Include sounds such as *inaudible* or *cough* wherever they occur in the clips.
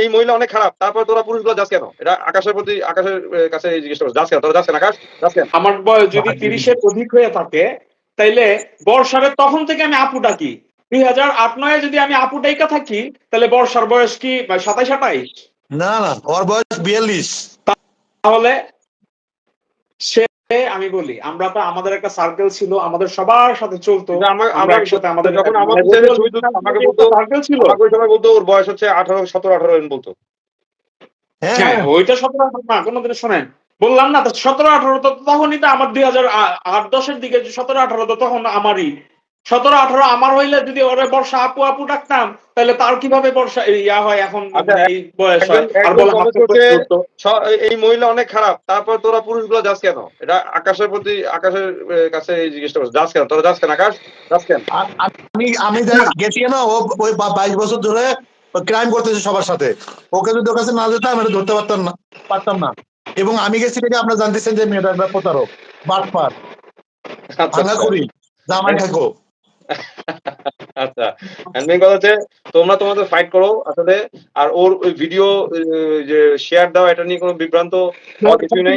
এই মহিলা অনেক খারাপ তারপর তোরা পুরুষগুলো যাস কেন? এটা আকাশের প্রতি আকাশের কাছে জিজ্ঞেস করছিস যাস কেন? তোরা যাস কেন আকাশ? যাস কেন? আমার বয়স যদি তিরিশের অধিক হয়ে থাকে তাইলে বর্ষারে তখন থেকে আমি আপু ডাকি। দুই হাজার আট নয়ে যদি আমি আপু ডাইকা থাকি তাহলে বর্ষার বয়স কি সাতাইশ আঠাইশ না না ওর বয়স বিয়াল্লিশ। তাহলে সে আমি বলি আমরা তো আমাদের একটা সার্কেল ছিল আমাদের সবার সাথে চলতো আমরা একসাথে আমাদের যখন আমাদের ছেলে ছবি তুলতো, আমাকে বলতো সার্কেল ছিল। আমাকে সবাই বলতো ওর বয়স হচ্ছে আঠারো সতেরো আঠারো বলতো। হ্যাঁ। হ্যাঁ ওইটা সতেরো আঠারো না কোনোদিন শোনেন। বললাম না সতেরো আঠারো তো তখনই তো আমার দুই হাজার আট দশের দিকে সতেরো আঠারো তো তখন আমারই। সতেরো আঠারো আমার হইলে যদি ওরে বর্ষা আপু আপু ডাকতাম তাহলে তার কীভাবে বর্ষা ইয়া হয় এখন আচ্ছা, এই বয়স হয়? আর বলে করছে, এই মহিলা অনেক খারাপ তারপর তোরা পুরুষগুলো যাস কেন? এটা আকাশের প্রতি আকাশের কাছে এই জিজ্ঞেস করছিস যাস কেন? তোরা যাস কেন আকাশ? যাস কেন? আমি আমি গেছি না ও ওই বাইশ বছর ধরে ক্রাইম করতেছে সবার সাথে। ওকে যদি ওর কাছে না যেতাম আমি ধরতে পারতাম না। পারতাম না। এবং আমি গেছি থেকে আপনারা জানতেছেন যে মেয়েটার প্রতারক বাটপার। আচ্ছা ভাঙা করি জামাই থাকো *laughs* আচ্ছা। Main কথা হচ্ছে তোমরা তোমাদের ফাইট করো আসলে আর ওর ওই ভিডিও যে শেয়ার দাও এটা নিয়ে কোনো বিভ্রান্ত কিছুই নাই।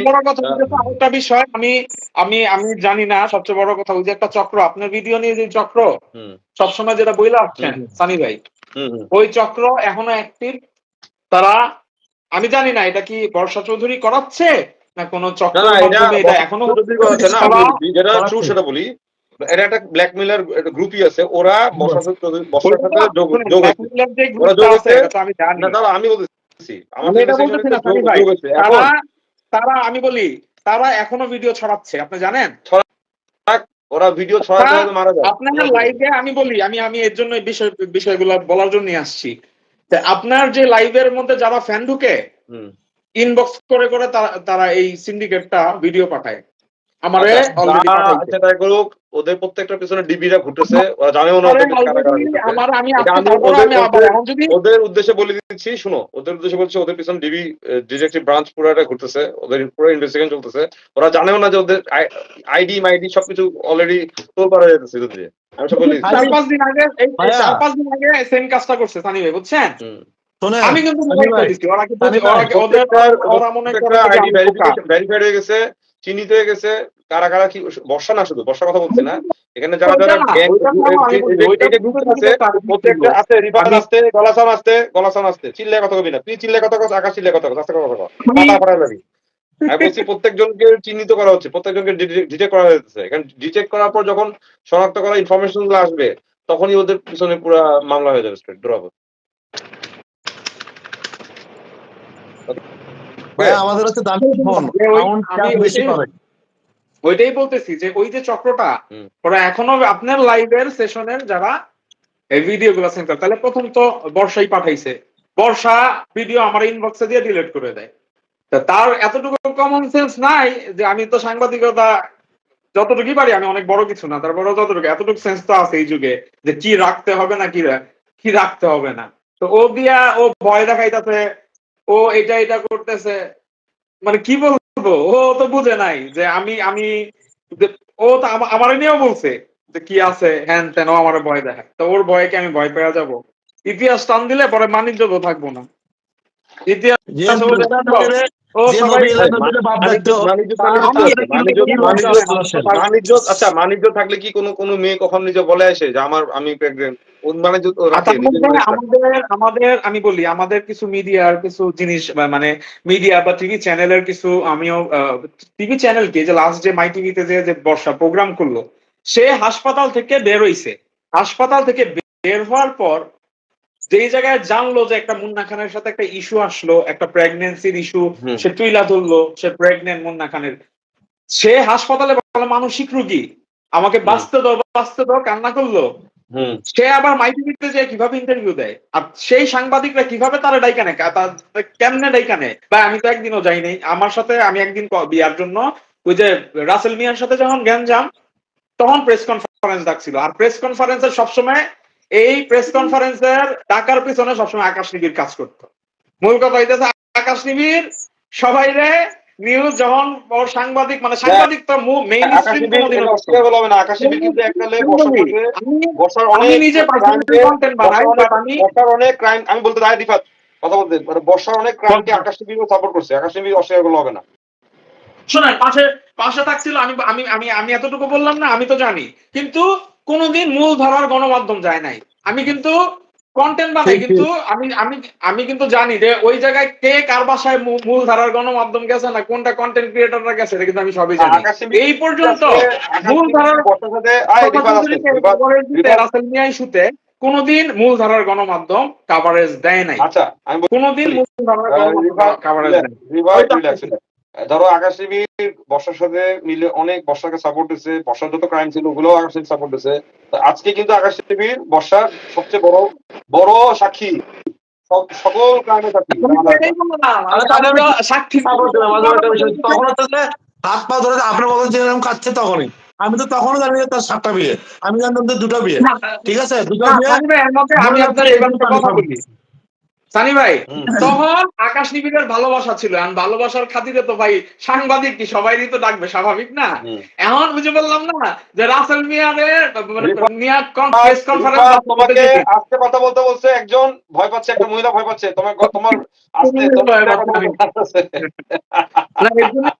আরেকটা বিষয় আমি আমি আমি জানি না সবচেয়ে বড় কথা ওই যে একটা চক্র আপনার ভিডিও নিয়ে যে চক্র সবসময় যেটা বইলা আসছেন সানি ভাই। ওই চক্র এখনও অ্যাক্টিভ তারা আমি জানি না এটা কি বর্ষা চৌধুরী করাচ্ছে না কোনো চক্র এটা এখনও যেটা ট্রু সেটা বলি এটা একটা ব্ল্যাকমেলার গ্রুপই আছে। ওরা সাথে যোগ ওরা আছে, আমি বলতেছি। তারা তারা আমি বলি তারা এখনও ভিডিও ছড়াচ্ছে আপনি জানেন? ওরা ভিডিও ছড়াতে মারা যায়। আপনার লাইভে আমি বলি আমি আমি এর জন্য বিষয় বিষয়গুলো বলার জন্য আসছি। আপনার যে লাইভের মধ্যে যারা ফ্যান ঢুকে ইনবক্স করে করে তারা- তারা এই সিন্ডিকেটটা ভিডিও পাঠায়। আমারে আচ্ছা, সেটা করুক ওদের প্রত্যেকটা পিছনে ডিবিরা ঘুরতেছে ওরা জানেও না ওদের উদ্দেশ্যে বলে দিচ্ছি শুনো ওদের উদ্দেশ্যে বলছি ওদের পিছনে ডিবি ডিটেকটিভ ব্রাঞ্চ পুরোটা ঘুরতেছে ওদের পুরো ইনভেস্টিগেশন চলতেছে। ওরা জানেও না যে ওদের আইডি মাইডি সবকিছু অলরেডি তোল করা যেতেছে দিয়ে। আমি সব বলে চার পাঁচ দিন আগে এই চার পাঁচ দিন আগে সেম কাজটা করছে সানি ভাই বুঝছেন? আমি কিন্তু ওরা কিন্তু ওরা- ওদের ওরা মনে করে আইডি ভেরিফাইড হয়ে গেছে চিহ্নিত হয়ে গেছে কারা কারা কি বর্ষা না শুধু বর্ষার কথা বলছি না। এখানে যারা যারা প্রত্যেকটা আছে রিফাত আসতে গলাসান আসতে চিল্লে কথা কবি না। তুই চিল্লে কথা কথা আকাশ চিল্লে কথা কথা আস্তে কথা কথা লাগি আমি বলছি প্রত্যেকজনকে চিহ্নিত করা হচ্ছে প্রত্যেকজনকে ডিটেক্ট করা এখানে ডিটেক্ট করার পর যখন শনাক্ত করা ইনফরমেশনগুলো আসবে তখনই ওদের পিছনে পুরো মামলা হয়ে যাবে স্ট্রেট ড্রপ আমাদের হচ্ছে দামি ফোন যে ওই- সাউন্ড আমি বেশি ওইটাই বলতেছি যে ওই যে চক্রটা ওরা এখনও আপনার লাইভের সেশনের যারা ভিডিও গুলো সেন্ড করে তাহলে প্রথম তো বর্ষাই পাঠাইছে। বর্ষা ভিডিও আমার ইনবক্সে দিয়ে ডিলিট করে দেয়। তার এতটুকু কমন সেন্স নাই যে আমি তো সাংবাদিকতা যতটুকুই পারি আমি অনেক বড় কিছু না তারপরে যতটুকু এতটুকু সেন্স তো আছে এই যুগে যে কি রাখতে হবে না কি কি রাখতে হবে না। তো ও দিয়া ও ভয় দেখাইতেছে ও এটা এটা করতেছে মানে কি বলব? ও তো বুঝে নাই যে আমি আমি ও তো আমা- আমার নিয়েও বলছে যে কি আছে হ্যান তেন ও আমার ভয় দেখায়। তো ওর ভয়কে আমি ভয় পেয়ে যাব। ইতিহাস টান দিলে পরে মানিজ্য তো থাকব না। আচ্ছা বাণিজ্য থাকলে কি কোনো কোনো মেয়ে কখন নিজে বলে আসে যে আমার আমি প্রেগনেন্ট মধ্যে নিজের আমাদের আমাদের আমি বলি আমাদের কিছু মিডিয়ার কিছু জিনিস মানে মিডিয়া বা টিভি চ্যানেলের কিছু আমিও টিভি চ্যানেল কি যে লাস্ট যে মাই টিভিতে যে যে বর্ষা প্রোগ্রাম করল সে হাসপাতাল থেকে বের হইছে। হাসপাতাল থেকে বের হওয়ার পর যেই জায়গায় জানলো যে একটা মুন্না খানের সাথে একটা ইস্যু আসলো একটা প্রেগনেন্সির ইস্যু সে তুইলা ধরলো সে প্রেগনেন্ট মুন্না খানের সে হাসপাতালে বলে মানসিক রুগী। আমাকে বাঁচতে দাও বাঁচতে দাও কান্না করল। সে আবার মাইটিভিতে যে কীভাবে ইন্টারভিউ দেয়? আর সেই সাংবাদিকরা কীভাবে তারা ডাইকা নেয়? কেমনে ডাইকা নেয়? বা আমি তো একদিনও যাই নাই। আমার সাথে আমি একদিন বিয়ার জন্য ওই যে রাসেল মিয়ার সাথে যখন গ্যাঞ্জাম তখন প্রেস কনফারেন্স ডাকছিল। আর প্রেস কনফারেন্সের সবসময় এই প্রেস কনফারেন্সের ডাকার পিছনে সবসময় আকাশ নিবির কাজ করতো। মূল কথা হইতেছে আকাশ নিবির সবাই রে নিউজ যখন ওর সাংবাদিক মানে সাংবাদিক তো মেইন এটা অস্বীকার করা হবে না। আকাশী বীর কিন্তু একটা বর্ষার সাথে বর্ষার আমি অনেক নিজে কে- কন্টেন্ট বানাই বাট আমি বর্ষার অনেক ক্রাইম আমি বলতে চাই রিফাত কথা বলতে মানে বর্ষার অনেক ক্রাইমকে আকাশ টিভিও সাপোর্ট করছে আকাশ টিভি অস্বীকার করলে হবে না। শোনেন পাশে পাশে থাকছিল আমি আমি আমি আমি এতটুকু বললাম না আমি তো জানি কিন্তু কোনোদিন মূল ধারার গণমাধ্যম যায় নাই। আমি কিন্তু কন্টেন্ট বানাই কিন্তু আমি আমি আমি কিন্তু জানি যে ওই জায়গায় কে কার বাসায় মূল ধারার গণমাধ্যম গেছে না কোনটা কন্টেন্ট ক্রিয়েটররা গেছে এটা কিন্তু আমি সবই জানি। এই পর্যন্ত মূল ধারার ইস্যুতে কোনোদিন মূল ধারার গণমাধ্যম কাভারেজ দেয় নাই। আচ্ছা কোনোদিন মূল ধারার গণমাধ্যম কাভারেজ দেয় ধরো আকাশ টিভির বর্ষার সাথে মিলে অনেক বর্ষাকে সাপোর্ট দিচ্ছে বর্ষার যত ক্রাইম ছিল ওগুলো আকাশ টিভি সাপোর্ট দিচ্ছে আজকে কিন্তু আকাশ টিভির বর্ষার সবচেয়ে বড় বড় সাক্ষী। সকল ক্রাইমের সাক্ষী। তখন হাত পা ধরে আপনার মতন যে এরকম খাচ্ছে তখনই। আমি তো তখনও জানি যে তার সাতটা বিয়ে। আমি জানতাম যে দুটো বিয়ে। ঠিক আছে? দুটো বিয়ে সানি ভাই। তখন আকাশ নিবিড়ের ভালোবাসা ছিল আর ভালোবাসার খাতিরে তো ভাই সাংবাদিক কি সবাই তো ডাকবে স্বাভাবিক না? এখন বুঝে বললাম না যে রাসেল মিয়ারের রিফাত- মিয়া প্রেস কনফারেন্স তোমাকে আজকে কথা বলতে বলছে একজন ভয় পাচ্ছে একটা মহিলা ভয় পাচ্ছে। তোমার তোমার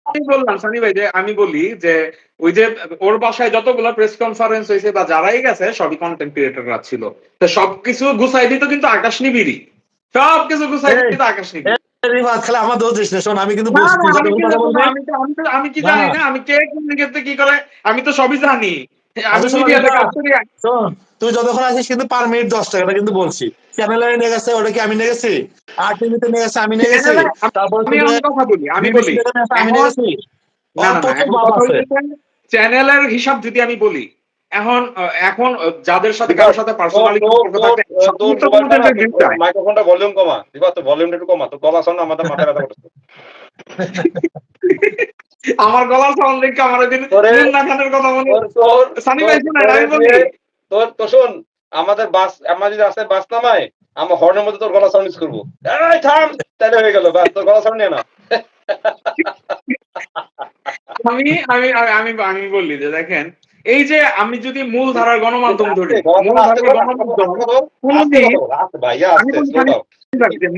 আমি বললাম সানি ভাই যে আমি বলি যে ওই যে ওর বাসায় যতগুলো প্রেস কনফারেন্স হয়েছে বা যারাই গেছে সবই কন্টেন্ট ক্রিয়েটররা ছিল। তো সবকিছু গুছাই দিত কিন্তু আকাশ নিবিড়ি সবকিছু গুছাই এই, দিত আকাশ নিবিড়ি আমার দোষ দিস না শোন আমি কিন্তু আমি কি। জানি না আমি কে কোন ক্ষেত্রে কি করে আমি তো সবই জানি। তুই যতক্ষণ কিন্তু পার মিনিট দশ টাকাটা কিন্তু বলছি। চ্যানেলে নিয়ে গেছে ওটা কি আমি নিয়ে গেছি? আর টিভিতে নিয়ে গেছে আমি নিয়ে গেছি। তারপর কথা বলি বলি। নিয়ে গেছি চ্যানেলের হিসাব যদি আমি বলি এখন এখন যাদের সাথে কারোর সাথে পার্সোনালি মাইক্রোফোনটা ভলিউম কমা। দিবা তো ভলিউমটা একটু কমা। তো গলা আমাদের মাথা ব্যথা *laughs* আমার গলার সাউন্ড দেখে আমার দিন কথা মনে সানি ভাই আমি বলি। তোর তো শোন আমাদের বাস আমরা যদি রাস্তায় বাস নামায় আমার হর্নের মধ্যে তোর গলা সাউন্ড ইউজ করব। এই থাম! তাহলে হয়ে গেল বাস তোর গলা সাউন্ড নিয়ে না। আমি আমি আমি- আমি আমি বললি যে দেখেন এই যে আমি যদি মূল ধারার গণমাধ্যম ধরি মূল ধারার গণমাধ্যম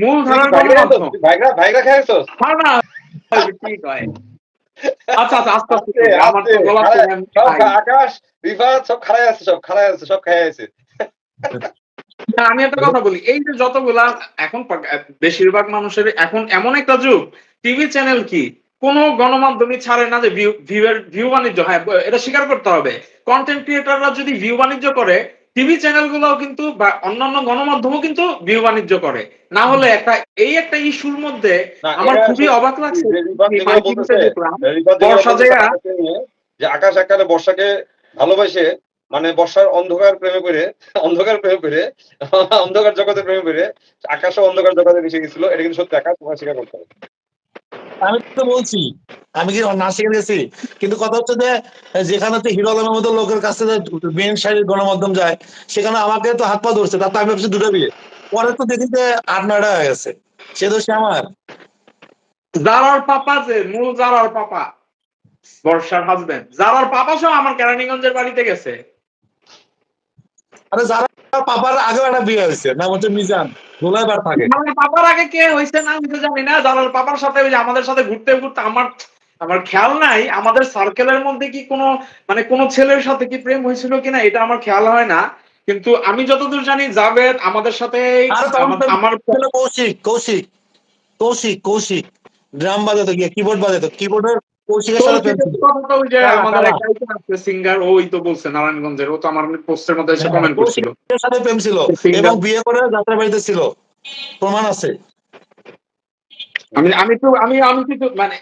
মূল ধারার। আচ্ছা আচ্ছা আস্তে আস্তে আমার তো আকাশ সব খাড়াই আছে সব আছে সব খাই আছে। আমি একটা কথা বলি এই যে যতগুলা এখন বেশিরভাগ মানুষের এখন এমন একটা যুগ টিভি চ্যানেল কি? কোন গণমাধ্যমই ছাড়ে না যে ভিউ বাণিজ্য। হ্যাঁ এটা স্বীকার করতে হবে। কন্টেন্ট ক্রিয়েটররা যদি ভিউ বাণিজ্য করে টিভি চ্যানেল গুলোও কিন্তু বা অন্যান্য গণমাধ্যমও কিন্তু ভিউ বাণিজ্য করে। না হলে একটা এই একটা ইস্যুর মধ্যে আমার খুবই অবাক লাগছে যে বর্ষা আকাশ এককালে বর্ষাকে ভালোবাসে মানে বর্ষার অন্ধকার প্রেমে করে অন্ধকার প্রেমে করে অন্ধকার জগতে প্রেমে করে আকাশও অন্ধকার জগতে মিশে গেছিল। এটা কিন্তু সত্যি আকাশ তোমার স্বীকার করতে হবে। আমি তো বলছি আমি কি না শিখে গেছি? কিন্তু কথা হচ্ছে যে যেখানে হচ্ছে হিরো আলমের মতো লোকের কাছে মেন সাইডের গণমাধ্যম যায় সেখানে আমাকে তো হাত পা ধরছে তার তো আমি ভাবছি দুটো বিয়ে। পরে তো দেখি যে আট নয়টা হয়ে গেছে। সে তো আমার। জারার পাপা যে মূল জারার পাপা বর্ষার হাজবেন্ড জারার পাপা সহ আমার কেরানীগঞ্জের বাড়িতে গেছে। আরে যারা পাপার আগেও একটা বিয়ে হয়েছে নাম হচ্ছে মিজান। থাকে। আমার পাপার আগে কে হয়েছে না আমি তো জানি না জারার পাপার সাথে আমাদের সাথে ঘুরতে ঘুরতে আমার আমার খেয়াল নাই আমাদের সার্কেলের মধ্যে কি কোনো মানে কোনো ছেলের সাথে কি প্রেম হয়েছিল কিনা এটা আমার খেয়াল হয় না। কিন্তু আমি যতদূর জানি জাভেদ আমাদের সাথে আমার- কৌশিক কৌশিক কৌশিক কৌশিক ড্রাম বাজাতো গিয়ে কিবোর্ড বাজাতো কিবোর্ডের কৌশিকের সাথে প্রেম ছিল। কথা তো ওই যে কারা, আমাদের কারা? একটা item আছে সিঙ্গার ওই তো বলছে নারায়ণগঞ্জের ও তো আমার পোস্টের মধ্যে এসে কমেন্ট করছিল। সাথে প্রেম ছিল। এবং বিয়ে করে যাত্রা বাড়িতে ছিল। প্রমাণ আছে। আমি আমি তো আমি আমি কিন্তু মানে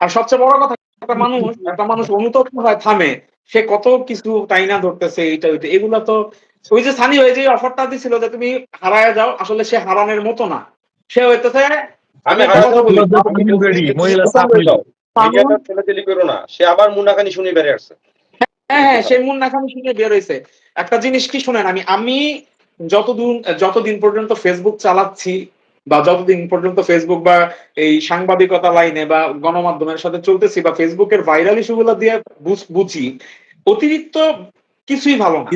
আর সবচেয়ে বড় কথা একটা মানুষ একটা মানুষ অনুতপ্ত হয় থামে সে কত কিছু তাই না ধরতেছে এইটা ওইটা এগুলা তো ওই যে সানি ওই যে অফারটা দিছিল যে তুমি হারায় যাও আসলে সে হারানোর মতো না। সে হইতেছে আমি করো না। সে আবার শুনি বেড়ে আসছে। হ্যাঁ হ্যাঁ সেই মুন্নাখানি শুনে বের হয়েছে একটা জিনিস কি শুনেন আমি আমি যতদিন যতদিন পর্যন্ত ফেসবুক চালাচ্ছি বা যতদিন পর্যন্ত ফেসবুক বা এই সাংবাদিকতা লাইনে বা গণমাধ্যমের সাথে চলতেছি বা ফেসবুকের ভাইরাল ইস্যুগুলো দিয়ে বুঝি অতিরিক্ত কিছুই ভালো না।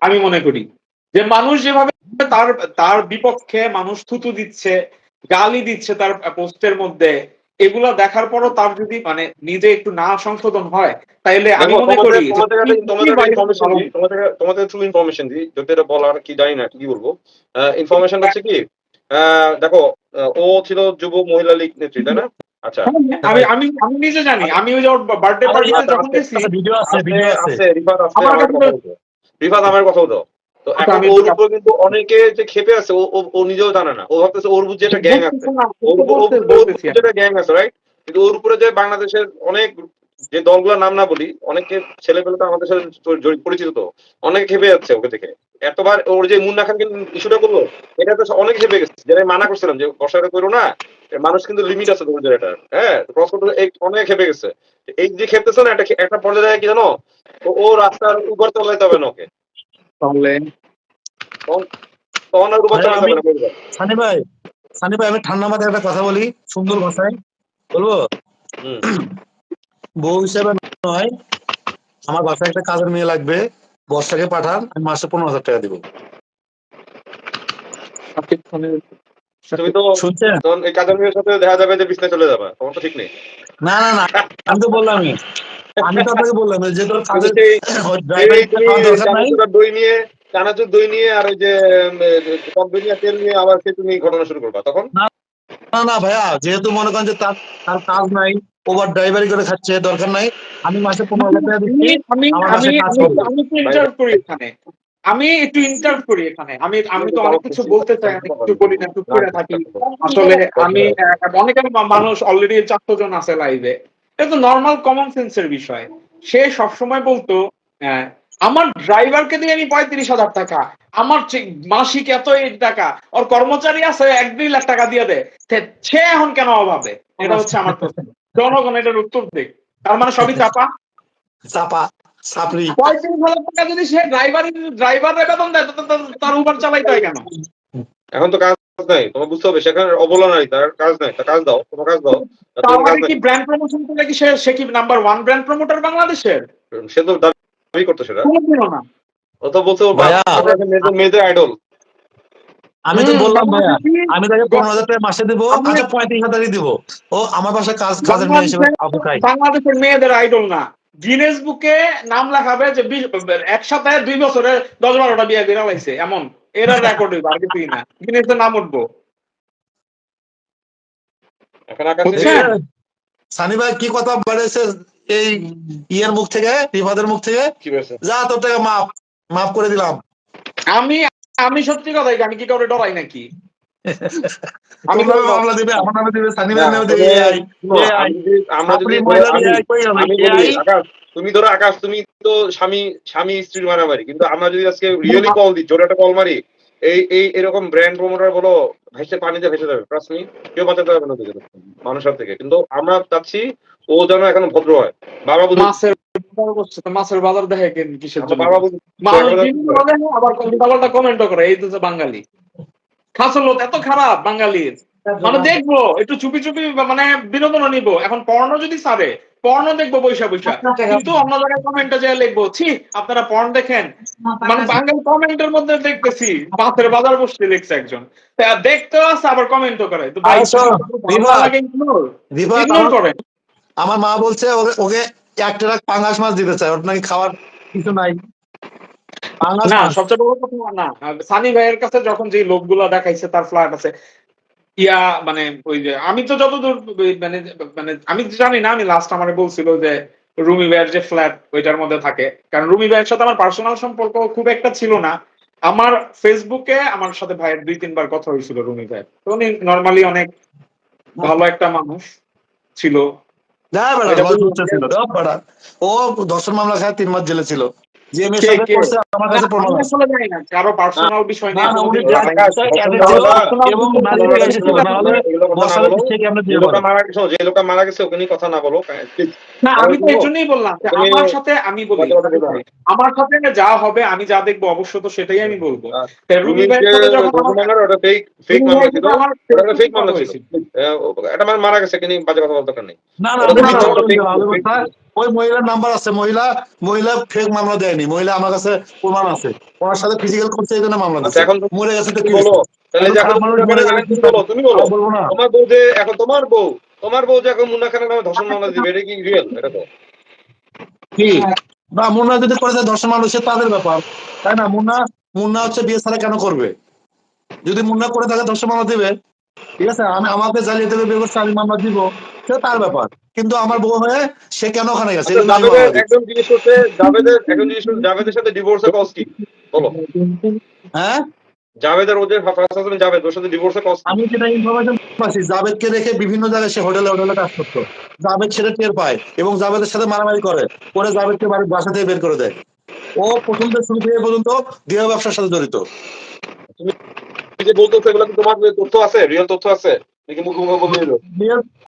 আমি মনে করি। যে মানুষ যেভাবে তার তার বিপক্ষে মানুষ থুতু দিচ্ছে গালি দিচ্ছে তার পোস্টের মধ্যে এগুলা দেখার পরও তার যদি মানে নিজে একটু না সংশোধন হয় তাইলে আমি মনে করি তোমাদের থ্রু ইনফরমেশন দিই যদি এটা বলার কি জানি না কি বলব? ইনফরমেশন হচ্ছে কি? দেখো ও ছিল যুব মহিলা লীগ নেত্রী তাই না? আচ্ছা। আমি আমি আমি নিজে জানি। আমি ওই যে বার্থডে পার্টিতে যখন গেছি আচ্ছা, ভিডিও আছে ভিডিও আছে। রিফাত আছে। রিফাত আমার কথা দাও তো আচ্ছা, এখন ওর উপর কিন্তু অনেকে যে খেপে আছে ও ও- ও নিজেও জানে না। ও ভাবতেছে ওর বুঝে একটা গ্যাং আছে। ওর বুঝে একটা গ্যাং আছে রাইট কিন্তু ওর উপরে যে বাংলাদেশের অনেক যে দলগুলোর নাম না বলি অনেকে ছেলে পেলে তো আমাদের সাথে পরিচিত তো অনেকে খেপে যাচ্ছে ওকে থেকে এতবার ওর যে মুন্না খান কিন্তু ইস্যুটা করল এটা তো অনেক খেপে গেছে। যেটা মানা করছিলাম যে বর্ষাটা করো না মানুষ কিন্তু লিমিট আছে তোমাদের এটা। হ্যাঁ ক্রস করতে এই অনেক খেপে গেছে। এই যে খেপতেছে না একটা একটা পর্যায়ে কি জানো? ও- রাস্তার উপর চালাইতে হবে না ওকে। তাহলে? তখন আর উপর চালাতে হবে আমি- না সানি ভাই সানি ভাই আমি ঠান্ডা মাথায় একটা কথা বলি সুন্দর ভাষায়। বলব। বউ হিসেবে নয় আমার বাসায় একটা কাজের মেয়ে লাগবে বর্ষাকে পাঠান আমি মাসে পনেরো হাজার টাকা দিব। তুমি তো শুনছেন? তখন এই কাজের মেয়ের সাথে দেখা যাবে যে বিছনায় চলে যাবে তোমার তো ঠিক নেই। না না না আমি তো বললামই আমি তো আপনাকে বললাম যে তোর কাজের দই নিয়ে চানাচুর দই নিয়ে আর ওই যে তেল নিয়ে আবার সে তুমি ঘটনা শুরু করবা তখন? না না ভাইয়া যেহেতু মনে করেন যে তার তার কাজ নাই ওভার ড্রাইভারি করে খাচ্ছে দরকার নাই। আমি মাসে পনেরো হাজার টাকা দিচ্ছি আমি আমি আমি একটু ইন্টার্ভ করি এখানে। আমি একটু ইন্টার্ভ করি এখানে। আমি আমি তো অনেক কিছু বলতে চাই আমি কিছু বলি না চুপ করে থাকি। আসলে আমি অনেক মানুষ অলরেডি চারশো জন আছে লাইভে এটা তো নর্মাল কমন সেন্সের বিষয়। সে সবসময় বলতো আমার ড্রাইভারকে দিয়ে আমি পঁয়ত্রিশ হাজার টাকা আমার মাসিক এত টাকা ওর কর্মচারী আছে এক দুই লাখ টাকা দিয়ে দেয় সে এখন কেন অভাবে? এটা হচ্ছে আমার প্রশ্ন। জনগণ এটার উত্তর দিক। তার মানে সবই চাপা? চাপা সাপড়ি পঁয়ত্রিশ হাজার টাকা যদি সে ড্রাইভার ড্রাইভারের বেতন দেয় তার উবার চালাইতে হয় কেন? এখন তো কাজ নাই তোমার বুঝতে হবে সেখানে অবলা নাই তার কাজ নাই তার কাজ দাও তোমার কাজ দাও তার মানে কি ব্র্যান্ড প্রমোশন করলে কি সে সে কি নাম্বার ওয়ান ব্র্যান্ড প্রমোটার বাংলাদেশের? সে তো দাবি করতো সেটা। না। ও তো। মেয়েদের- মেয়েদের আইডল আমি তো বললাম ভাইয়া আমি তাকে পনেরো হাজার টাকা মাসে দেবো আচ্ছা পঁয়ত্রিশ হাজারই দিব। ও আমার বাসায় কাজ কাজের মেয়ে হিসেবে বাংলাদেশের মেয়েদের আইডল না। গিনেস বুকে নাম লেখাবে যে দুই বছরে দশ বারোটা বিয়ে করে লাইছে এমন। এরা রেকর্ড হইবে আর কিছুই না। গিনেসের নাম উঠবো? থেকে- সানি ভাই কি কথা বেড়েছে এই ইয়ের মুখ থেকে রিফাদের মুখ থেকে? যা তোর টাকা মাফ মাফ করে দিলাম। আমি আমি সত্যি কথাই আমি কি কাউরে ডরাই নাকি? আমি মামলা দিবে আমার নামে সানি নামে তুমি ধরো আকাশ তুমি তো স্বামী স্বামী স্ত্রীর মারামারি কিন্তু আমরা যদি আজকে রিয়েলি কল দিই জোরে একটা কল মারি এই এই এরকম ব্র্যান্ড প্রমোটার বলো ভেসে পানিতে ভেসে যাবে ট্রাস্ট মি কেউ বাঁচাতে পারবে না তোদের মানুষের থেকে। কিন্তু আমরা চাচ্ছি ও যেন এখন ভদ্র হয়। বাবা বুঝি মাছের বাজার করছে তো মাছের বাজার দেখে কেন কিসের জন্য? বাবা বুঝি আবার পাল্টা কমেন্ট করে এই তো যে বাঙালি। খাসলত এত খারাপ বাঙালির। মানে দেখব একটু চুপি চুপি মানে বিনোদন নিব। এখন পর্ণ যদি সারে পর্ণ দেখব বৈশা বৈশা কিন্তু অন্য জায়গায় কমেন্টে যে লিখব ছি আপনারা পর্ন দেখেন। মানে বাঙালি কমেন্টের মধ্যে দেখতেছি মাছের বাজার বসতে লিখছে একজন। তা দেখতেও আছে আবার কমেন্টও করে। তো ভাই আচ্ছা, ইগনোর আমার- করে আমার মা বলছে ওকে- ওকে এক ট্রাক পাঙ্গাস মাছ দিতে চায় ওর নাকি খাওয়ার কিছু নাই। পাঙ্গাস না সবচেয়ে বড় কথা না সানি ভাইয়ের কাছে যখন যে লোকগুলো দেখাইছে তার ফ্ল্যাট আছে ইয়া মানে ওই যে আমি তো যতদূর মানে মানে আমি জানি না আমি লাস্ট আমারে বলছিল যে রুমি ভাইয়ের যে ফ্ল্যাট ওইটার মধ্যে থাকে। কারণ রুমি ভাইয়ের সাথে আমার পার্সোনাল সম্পর্ক খুব একটা ছিল না। আমার ফেসবুকে আমার সাথে ভাইয়ের দুই তিনবার কথা হয়েছিল রুমি ভাইয়ের। তো উনি নর্মালি অনেক ভালো একটা মানুষ ছিল। ছিল, ও দর্শন মামলা খায় তিন মাস জেলে ছিল। যে আমার কাছে প্রমাণ কারও পার্সোনাল বিষয় না যে লোকটা মারা গেছে ওকে নিয়ে কথা না বলো। না আমি তো? বললাম সাথে আমি বলি। আমার যা হবে আমি যা দেখব অবশ্য তো সেটাই আমি বলব। ওটা ফেক ফেক মামলা ছিল। ওটা ফেক মামলা ছিল। এটা মানে মারা গেছে কিন্তু বাজে কথা বলতে নেই। না না মামলা। ওই মহিলার নাম্বার আছে মহিলা মহিলা ফেক মামলা দেয়নি মহিলা আমার কাছে প্রমাণ আছে। ওনার সাথে ফিজিক্যাল করছে এই জন্য মামলা আচ্ছা দিচ্ছে এখন মরে গেছে তো কি বলব না। তোমার বউ যে এখন তোমার বউ তোমার বউ যে এখন মুন্না খানের নামে ধর্ষণ মামলা দিবে এটা কি রিয়েল এটা তো। কি? না মুন্না যদি করে দেয় দর্শন মানুষের তাদের ব্যাপার। তাই না মুন্না মুন্না হচ্ছে বিয়ে ছাড়া কেন করবে? যদি মুন্না করে থাকে দর্শন মামলা দিবে ঠিক আছে? আমি আমাকে জ্বালিয়ে দেবে বিয়ে করছে আমি মামলা দিব। সেটা তার ব্যাপার। কিন্তু আমার বউ হয়ে সে কেন ওখানে গেছে? আচ্ছা। একদম জিজ্ঞেস করতে জাভেদের একদম করতে জাভেদের সাথে ডিভোর্সের কজ কি? বলো। হ্যাঁ? জাভেদের ওদের ফার্স্ট হাজবেন্ড জাভেদ ওর সাথে ডিভোর্সের কজ আমি যেটা ইনফরমেশন পাচ্ছি জাভেদকে রেখে বিভিন্ন জায়গায় সে হোটেলে হোটেলে কাজ করতো। জাভেদ সেটা টের পায় এবং জাভেদের সাথে মারামারি করে। পরে জাভেদকে বাসা থেকে বের করে দেয়। ও প্রথম থেকে শুরু থেকে পর্যন্ত দেহ ব্যবসার সাথে জড়িত। যে বলতেছো এগুলো কি তোমার তথ্য আছে? রিয়েল তথ্য আছে? নাকি মুখে মুখে বলে